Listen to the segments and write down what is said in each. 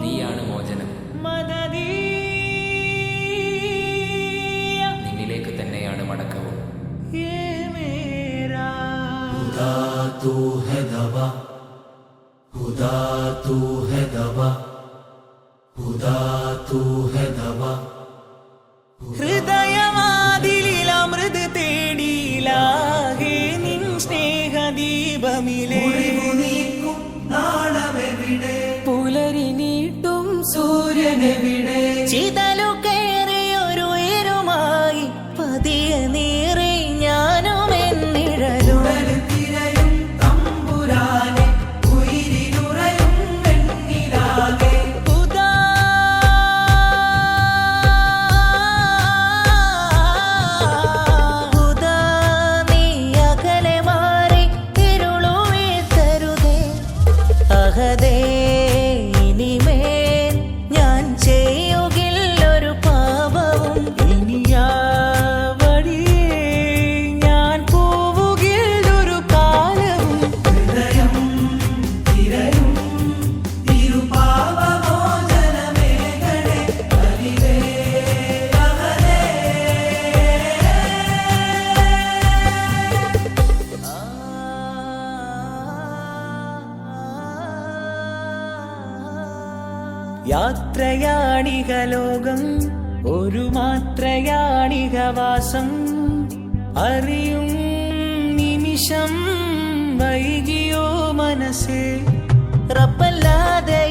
നീയാണ് മോചനം. നിന്നിലേക്ക് തന്നെയാണ് മടക്കവും. തൂ ഹെ ദവ തൂ ഹെ ദവ തൂ സൂര്യനെ സൂര്യനെവിടെ യാത്രയാണിക ലോകം ഒരു മാത്രയാണിക വാസം അറിയും നിമിഷം വൈകിയോ മനസ്സേ റപ്പല്ലാതെ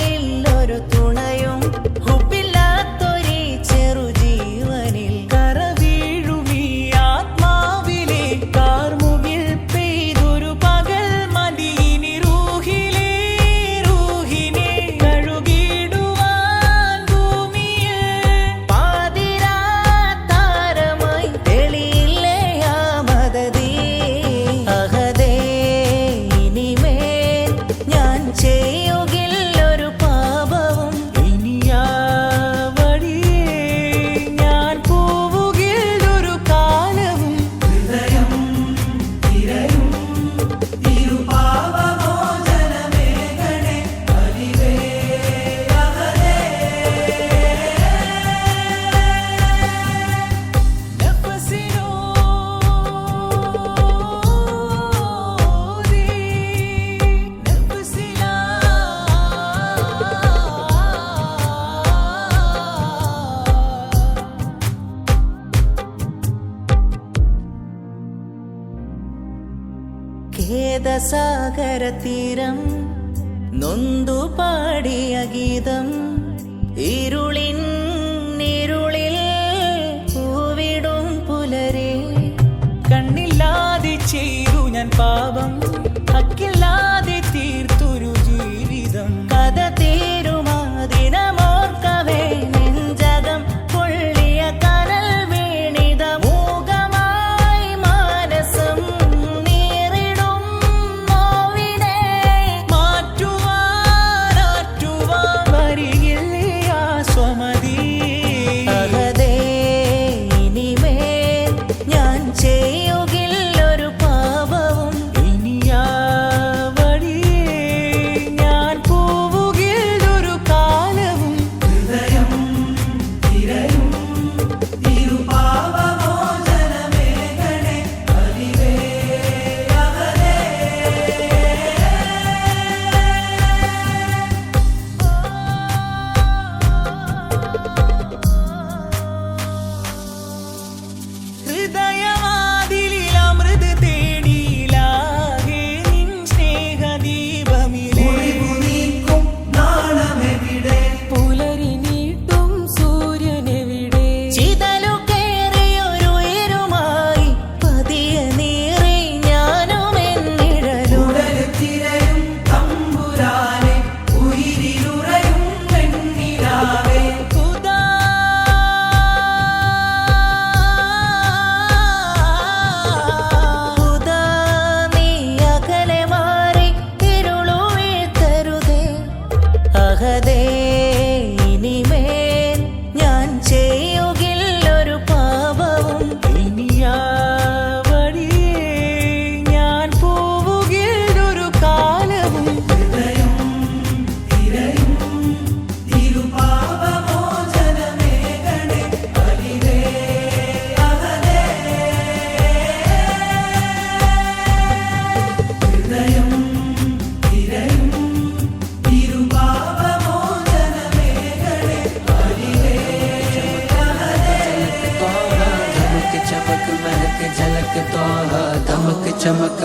ഭേദസാഗര തീരം നൊന്തു പാടിയ ഗീതം ഇരുളിൻ നിരുളിൽ പൂവിടും പുലരെ. കണ്ണില്ലാതെ ചെയ്തു ഞാൻ പാപം.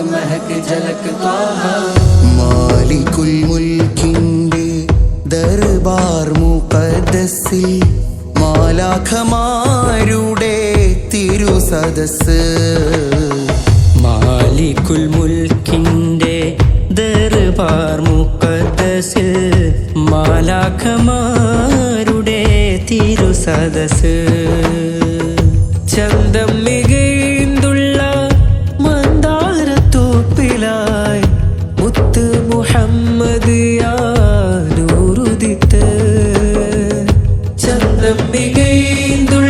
दमक चमक महक झलक त्वाहा മാലിക്കുൽ മുൽക്കിന്റെ ദർബാർ മുഖദ്സിൽ മാലാഖമാരുടെ തിരുസദസ് മാലിക്കുൽ മുൽക്കിൻ്റെ ദർബാർ മുഖദ്സിൽ മാലാഖമാരുടെ തിരുസദസ് ചന്തം ചന്തം